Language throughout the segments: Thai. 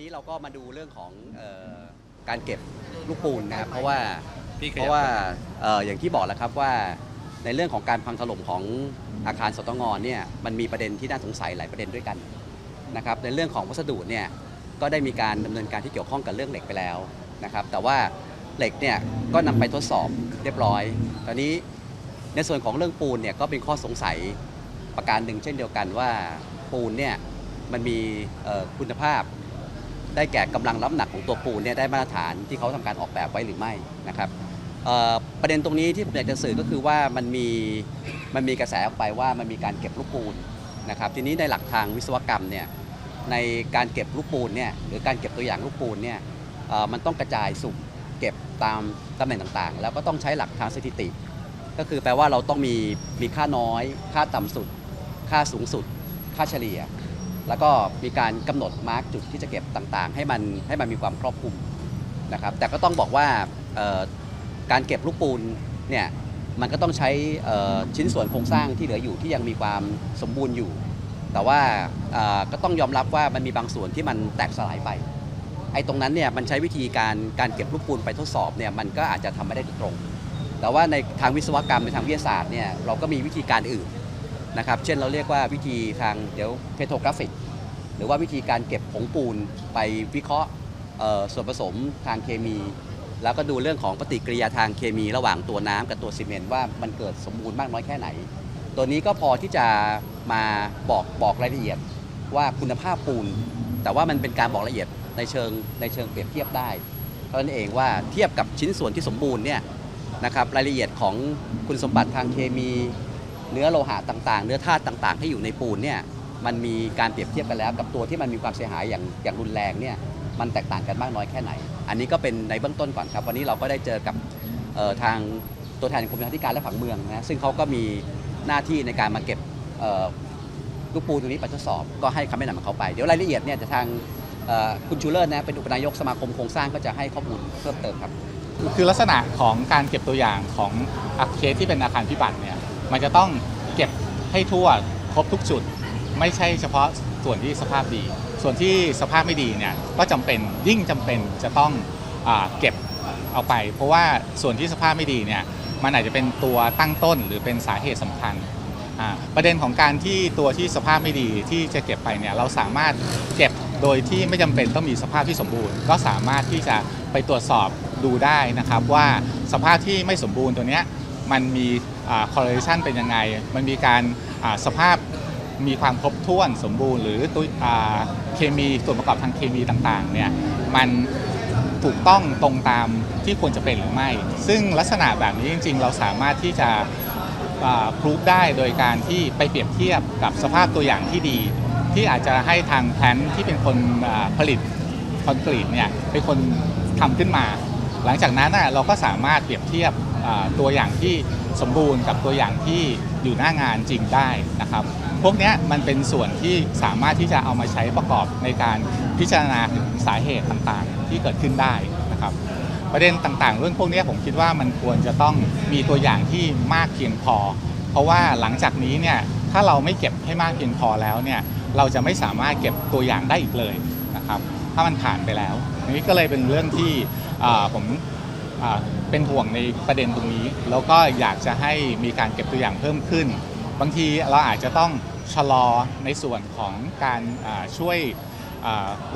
นี้เราก็มาดูเรื่องของเออการเก็บลูกปูนนะครับเพราะว่า พี่ขเพยับราะว่าเอ่ออย่างที่บอกแล้วครับว่าในเรื่องของการพังถล่มของอาคารสตงเนี่ยมันมีประเด็นที่น่าสงสัยหลายประเด็นด้วยกันนะครับในเรื่องของวัสดุเนี่ยก็ได้มีการดำเนินการที่เกี่ยวข้องกับเรื่องเหล็กไปแล้วนะครับแต่ว่าเหล็กเนี่ยก็นำไปทดสอบเรียบร้อย ตอนนี้ในส่วนของเรื่องปูนเนี่ยก็เป็นข้อสงสัยประการหนึ่งเช่นเดียวกันว่าปูนเนี่ยมันมีเอ่อคุณภาพ ได้แก่กำลังรับหนักของตัวปูนเนี่ยได้มาตรฐานที่เขาทำการออกแบบไว้หรือไม่นะครับประเด็นตรงนี้ที่ผมอยากจะสื่อก็คือว่ามันมีมันมีกระแสออกไปว่ามันมีการเก็บลูกปูนนะครับทีนี้ในหลักทางวิศวกรรมเนี่ยในการเก็บลูกปูนเนี่ยหรือการเก็บตัวอย่างลูกปูนเนี่ยมันต้องกระจายสุ่มเก็บตามตำแหน่งต่างๆ แล้วก็ต้องใช้หลักทางสถิติ ก็คือแปลว่าเราต้องมีมีค่าน้อย ค่าต่ำสุด ค่าสูงสุด ค่าเฉลี่ย แล้วก็มีการกำหนดมาร์กจุดที่จะเก็บต่างๆ ให้มันให้มันมีความครอบคลุมนะครับ แต่ก็ต้องบอกว่าการเก็บลูกปูนเนี่ยมันก็ต้องใช้ชิ้นส่วนโครงสร้างที่เหลืออยู่ที่ยังมีความสมบูรณ์อยู่ แต่ว่าก็ต้องยอมรับว่ามันมีบางส่วนที่มันแตกสลายไปไอ้ตรงนั้นเนี่ยมันใช้วิธีการการเก็บลูกปูนไปทดสอบเนี่ยมันก็อาจจะทำไม่ได้ตรง แต่ว่าในทางวิศวกรรมในทางวิทยาศาสตร์เนี่ยเราก็มีวิธีการอื่น นะครับเช่นเราเรียกว่าวิธีทางเดี๋ยวเพโทรกราฟิก หรือว่าวิธีการเก็บผงปูนไปวิเคราะห์ส่วนผสมทางเคมี แล้วก็ดูเรื่องของปฏิกิริยาทางเคมีระหว่างตัวน้ำกับตัวซีเมนต์ว่ามันเกิดสมบูรณ์มากน้อยแค่ไหน ตัวนี้ก็พอที่จะมาบอกบอกรายละเอียดว่าคุณภาพปูน แต่ว่ามันเป็นการบอกรายละเอียดในเชิงในเชิงเปรียบเทียบได้เท่านั้นเองว่าเทียบกับชิ้นส่วนที่สมบูรณ์เนี่ยนะครับรายละเอียดของคุณสมบัติทางเคมี เนื้อโลหะต่างๆ เนื้อธาตุต่างๆ ที่อยู่ในปูนเนี่ยมันมีการเปรียบเทียบกันแล้ว กับตัวที่มันมีความเสียหายอย่างอย่างรุนแรงเนี่ยมันแตกต่างกันมากน้อยแค่ไหน อันนี้ก็เป็นในเบื้องต้นก่อนครับ วันนี้เราก็ได้เจอกับทางตัวแทนกรมโยธาธิการและผังเมืองนะซึ่งเขาก็มีหน้าที่ในการมาเก็บลูกปูนตรงนี้ไปทดสอบ ก็ให้คำแนะนำของเขาไป เดี๋ยวรายละเอียดเนี่ยจะทางคุณชูเลอร์นะเป็นอุปนายกสมาคมโครงสร้างก็จะให้ข้อมูลเพิ่มเติมครับ คือลักษณะของการเก็บตัวอย่างของอาเคสที่เป็นอาคารพิบัติเนี่ย มันจะต้องเก็บให้ทั่วครบทุกจุด ไม่ใช่เฉพาะส่วนที่สภาพดี ส่วนที่สภาพไม่ดีเนี่ยก็จำเป็นยิ่งจำเป็นจะต้องอเก็บเอาไป เพราะว่าส่วนที่สภาพไม่ดีเนี่ยมันอาจจะเป็นตัวตั้งต้นหรือเป็นสาเหตุสำคัญประเด็นของการที่ตัวที่สภาพไม่ดีที่จะเก็บไปเนี่ยเราสามารถเก็บโดยที่ไม่จำเป็นต้องมีสภาพที่สมบูรณ์ ก็สามารถที่จะไปตรวจสอบดูได้นะครับว่าสภาพที่ไม่สมบูรณ์ตัวเนี้ย มันมี correlation เป็นยังไง มันมีการสภาพมีความครบถ้วนสมบูรณ์ หรือตัวเคมีส่วนประกอบทางเคมีต่างๆเนี่ยมันถูกต้องตรงตามที่ควรจะเป็นหรือไม่ ซึ่งลักษณะแบบนี้จริง ๆ เราสามารถที่จะพรูฟได้โดยการที่ไปเปรียบเทียบกับสภาพตัวอย่างที่ดี ที่อาจจะให้ทางแพลนที่เป็นคนผลิตคอนกรีตเนี่ยเป็นคนทำขึ้นมา หลังจากนั้นเราก็สามารถเปรียบเทียบ ตัวอย่างที่สมบูรณ์กับตัวอย่างที่อยู่หน้างานจริงได้นะครับ พวกนี้มันเป็นส่วนที่สามารถที่จะเอามาใช้ประกอบในการพิจารณาถึงสาเหตุต่างๆ ที่เกิดขึ้นได้นะครับ ประเด็นต่างๆ เรื่องพวกนี้ผมคิดว่ามันควรจะต้องมีตัวอย่างที่มากเพียงพอ เพราะว่าหลังจากนี้เนี่ยถ้าเราไม่เก็บให้มากเพียงพอแล้วเนี่ยเราจะไม่สามารถเก็บตัวอย่างได้อีกเลยนะครับ ถ้ามันผ่านไปแล้วนี้ก็เลยเป็นเรื่องที่ผม เป็นห่วงในประเด็นตรงนี้ แล้วก็อยากจะให้มีการเก็บตัวอย่างเพิ่มขึ้น บางทีเราอาจจะต้องชะลอในส่วนของการช่วย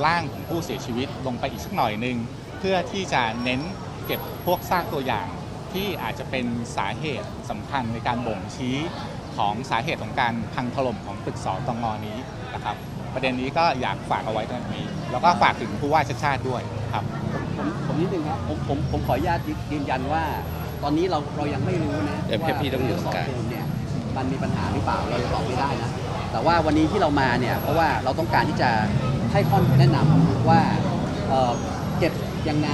ร่างของผู้เสียชีวิตลงไปอีกสักหน่อยหนึ่งเพื่อที่จะเน้นเก็บพวกซากตัวอย่างที่อาจจะเป็นสาเหตุสำคัญในการบ่งชี้ของสาเหตุของการพังถล่มของตึกสอตองอนี้นะครับ ประเด็นนี้ก็อยากฝากเอาไว้ตรงนี้ แล้วก็ฝากถึงผู้ว่าชาติชาติด้วยครับผมผมนิดนึงครับผมผมผมขออนุญาตยืนยันว่า ตอนนี้เราเรายังไม่รู้นะเดี๋ยวว่าพี่ต้องอยู่ตรงกลางสอบปูนเนี่ยมันมีปัญหาหรือเปล่าเราตอบไม่ได้นะแต่ว่าวันนี้ที่เรามาเนี่ยเพราะว่าเราต้องการที่จะให้ข้อแนะนำว่าเอ่อเก็บยังไง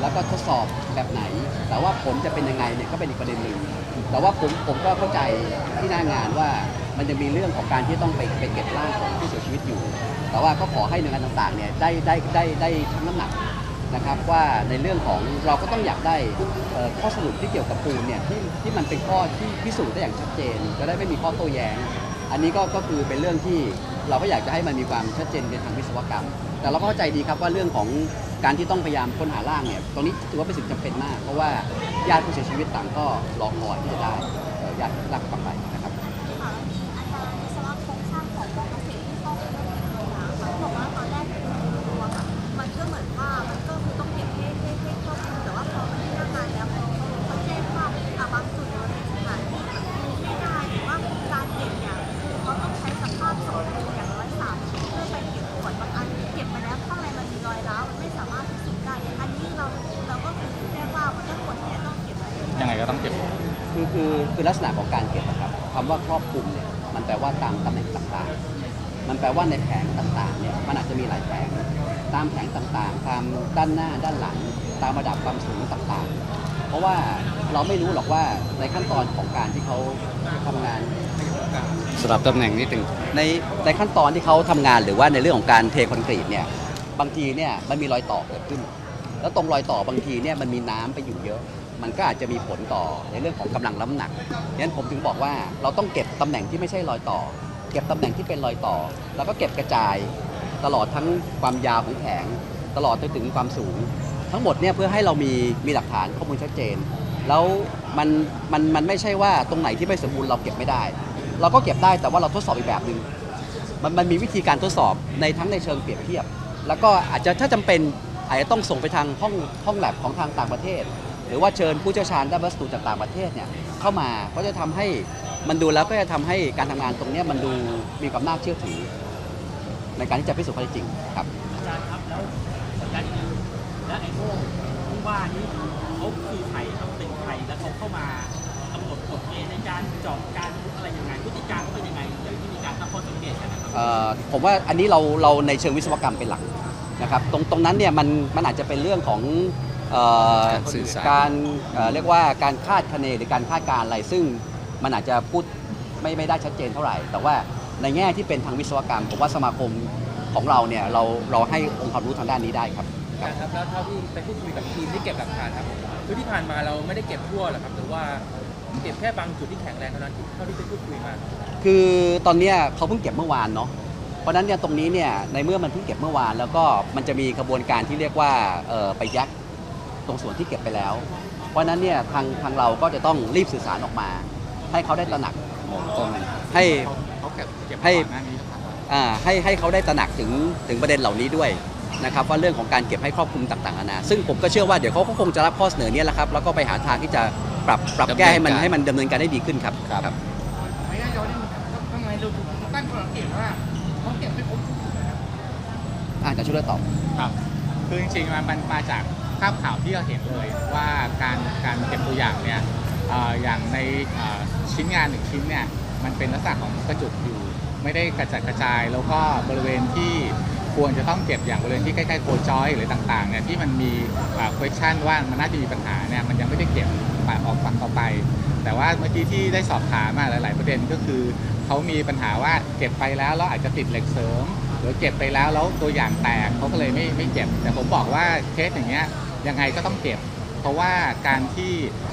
แล้วก็ทดสอบแบบไหน แต่ว่าผลจะเป็นยังไงเนี่ยก็เป็นอีกประเด็นหนึ่งแต่ว่าผมผมก็เข้าใจที่หน้างานว่า มันจะมีเรื่องของการที่ต้องไปไปเก็บร่างของผู้เสียชีวิตอยู่ แต่ว่าก็ขอให้หน่วยงานต่างๆเนี่ยได้ได้ได้ได้ชั่งน้ำหนักนะครับว่าในเรื่องของเราก็ต้องอยากได้ข้อสรุปที่เกี่ยวกับปูนเนี่ยที่ที่มันเป็นข้อที่พิสูจน์ได้อย่างชัดเจน จะได้ไม่มีข้อโต้แย้ง อันนี้ก็ก็คือเป็นเรื่องที่เราก็อยากจะให้มันมีความชัดเจนในทางวิศวกรรม แต่เราก็เข้าใจดีครับว่าเรื่องของการที่ต้องพยายามค้นหาร่างเนี่ยตรงนี้ถือว่าเป็นสิ่งจำเป็นมาก เพราะว่าญาติผู้เสียชีวิตต่างก็รอคอยที่จะได้ญาติร่างกลับ คือคือคือลักษณะของการเก็บนะครับคำว่าครอบคลุมเนี่ยมันแปลว่าตามตำแหน่งต่างๆ มันแปลว่าในแผงต่างๆเนี่ยมันอาจจะมีหลายแผงตามแผงต่างๆ ตามด้านหน้าด้านหลัง ตามระดับความสูงต่างๆ เพราะว่าเราไม่รู้หรอกว่าในขั้นตอนของการที่เขาทำงานสลับตำแหน่งนิดหนึ่งในในขั้นตอนที่เขาทำงานหรือว่าในเรื่องของการเทคอนกรีตเนี่ยบางทีเนี่ยมันมีรอยต่อเกิดขึ้น แล้วตรงรอยต่อบางทีเนี่ยมันมีน้ำไปอยู่เยอะ มันก็อาจจะมีผลต่อในเรื่องของกำลังน้ำหนักงั้นผมถึงบอกว่าเราต้องเก็บตำแหน่งที่ไม่ใช่รอยต่อ เก็บตำแหน่งที่เป็นรอยต่อ แล้วก็เก็บกระจายตลอดทั้งความยาวของแผงตลอดจนถึงความสูง ทั้งหมดเนี่ยเพื่อให้เรามีมีหลักฐานข้อมูลชัดเจน แล้วมันมันมันไม่ใช่ว่าตรงไหนที่ไม่สมบูรณ์เราเก็บไม่ได้ เราก็เก็บได้แต่ว่าเราทดสอบอีกแบบหนึ่งมันมันมีวิธีการทดสอบในทั้งในเชิงเปรียบเทียบ แล้วก็อาจจะถ้าจำเป็นอาจจะต้องส่งไปทางห้องห้องแลบของทางต่างประเทศ หรือว่าเชิญผู้เชี่ยวชาญด้านวัสดุจากต่างประเทศเนี่ยเข้ามาก็จะทำให้มันดูแล้วก็จะทำให้การทำงานตรงเนี้ยมันดูมีความน่าเชื่อถือ ในการที่จะพิสูจน์ข้อเท็จจริงครับอาจารย์ครับแล้วอาจารย์อีกแล้วไอ้โม่ที่ว่านี้เขาคือใครครับเป็นใครแล้วเขาเข้ามากำหนดกฎเกณฑ์ในการเจอบการอะไรยังไงพฤติการเขาเป็นยังไงอย่างที่มีการตั้งข้อสังเกตกันนะครับเอ่อผมว่าอันนี้เราเราในเชิงวิศวกรรมเป็นหลักนะครับตรงตรงนั้นเนี่ยมันมันอาจจะเป็นเรื่องของ เอ่อการสื่อสาร การเอ่อเรียกว่าการคาดคะเนหรือการคาดการณ์อะไรซึ่งมันอาจจะพูดไม่ไม่ได้ชัดเจนเท่าไหร่ แต่ว่าในแง่ที่เป็นทางวิศวกรรมผมว่าสมาคมของเราเนี่ยเราเราให้องค์ความรู้ทางด้านนี้ได้ครับครับแล้วเท่าที่ไปพูดคุยกับทีมที่เก็บหลักฐานครับคือที่ผ่านมาเราไม่ได้เก็บทั่วหรอกครับหรือว่าเก็บแค่บางจุดที่แข็งแรงเท่านั้นเท่าที่ไปพูดคุยมาครับคือตอนเนี้ยเขาเพิ่งเก็บเมื่อวานเนาะ เพราะฉะนั้นเนี่ยตรงนี้เนี่ยในเมื่อมันเพิ่งเก็บเมื่อวาน แล้วก็มันจะมีกระบวนการที่เรียกว่าเอ่อไปยัด ตรงส่วนที่เก็บไปแล้ว เพราะฉะนั้นเนี่ยทางทางเราก็จะต้องรีบสื่อสารออกมา ให้เขาได้ตระหนักมองกล้องให้เขาเก็บเก็บให้ก่อนหน้านี้นะครับอ่าให้ให้เขาได้ตระหนักถึงถึงประเด็นเหล่านี้ด้วยนะครับว่าเรื่องของการเก็บให้ครอบคลุมต่างๆนานาซึ่งผมก็เชื่อว่าเดี๋ยวเขาก็คงจะรับข้อเสนอเนี้แหละครับแล้วก็ไปหาทางที่จะปรับปรับแก้ให้มันให้มันดำเนินการได้ดีขึ้นครับครับไม่ได้ย้อนนิดนึงครับทำไมเราถึงตั้งข้อสังเกตว่าเขาเก็บไม่ครบทุกจุดนะครับอาจจะช่วยตอบครับคือจริงๆมันมันมาจาก ภาพข่าวที่เราเห็นเลยว่าการการเก็บตัวอย่างเนี่ยอย่างในชิ้นงานหนึ่งชิ้นเนี่ยมันเป็นลักษณะของกระจุกอยู่ไม่ได้กระจัดกระจาย แล้วก็บริเวณที่ควรจะต้องเก็บอย่างบริเวณที่ใกล้ๆโคจอยหรือต่างๆเนี่ยที่มันมี question ว่ามันน่าจะมีปัญหาเนี่ยมันยังไม่ได้เก็บปาดออกฝั่งต่อไป แต่ว่าเมื่อกี้ที่ได้สอบถามมาหลาย ๆ ประเด็นก็คือเขามีปัญหาว่าเก็บไปแล้วแล้วอาจจะติดเหล็กเสริม หรือเก็บไปแล้วแล้วตัวอย่างแตกเขาก็เลยไม่ไม่เก็บ แต่ผมบอกว่าเคสอย่างเงี้ย ยังไงก็ต้องเก็บ เพราะว่าการที่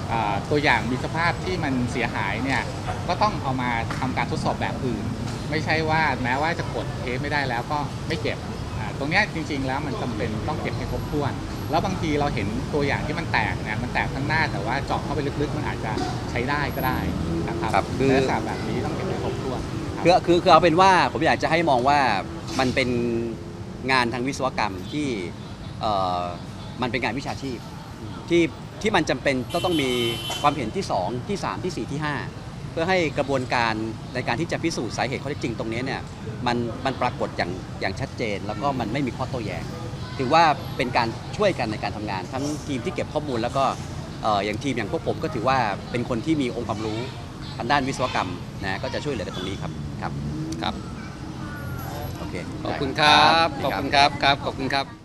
เอ่อตัวอย่างมีสภาพที่มันเสียหายเนี่ยก็ต้องเอามาทำการทดสอบแบบอื่น ไม่ใช่ว่าแม้ว่าจะกดเทปไม่ได้แล้วก็ไม่เก็บอ่าตรงเนี้ยจริงๆแล้วมันจำเป็นต้องเก็บให้ครบถ้วน แล้วบางทีเราเห็นตัวอย่างที่มันแตกเนี่ยมันแตกข้างหน้าแต่ว่าเจาะเข้าไปลึกๆ มันอาจจะใช้ได้ก็ได้นะครับครับคือลักษณะแบบนี้ต้องเก็บให้ครบถ้วนครับคือคือคือเอาเป็นว่าผมอยากจะให้มองว่ามันเป็นงานทางวิศวกรรมที่เอ่อ มันเป็นงานวิชาชีพที่ที่มันจำเป็นต้องต้องมีความเห็นที่ 2 ที่ 3 ที่ 4 ที่ 5 เพื่อให้กระบวนการในการที่จะพิสูจน์สาเหตุข้อเท็จจริงตรงนี้เนี่ยมันมันปรากฏอย่างอย่างชัดเจน แล้วก็มันไม่มีข้อโต้แย้งถือว่าเป็นการช่วยกันในการทำงาน ทั้งทีมที่เก็บข้อมูลแล้วก็เอ่ออย่างทีมอย่างพวกผมก็ถือว่าเป็นคนที่มีองค์ความรู้ทางด้านวิศวกรรมนะก็จะช่วยเหลือกันตรงนี้ครับครับครับโอเคขอบคุณครับได้ขอบคุณครับครับขอบคุณครับ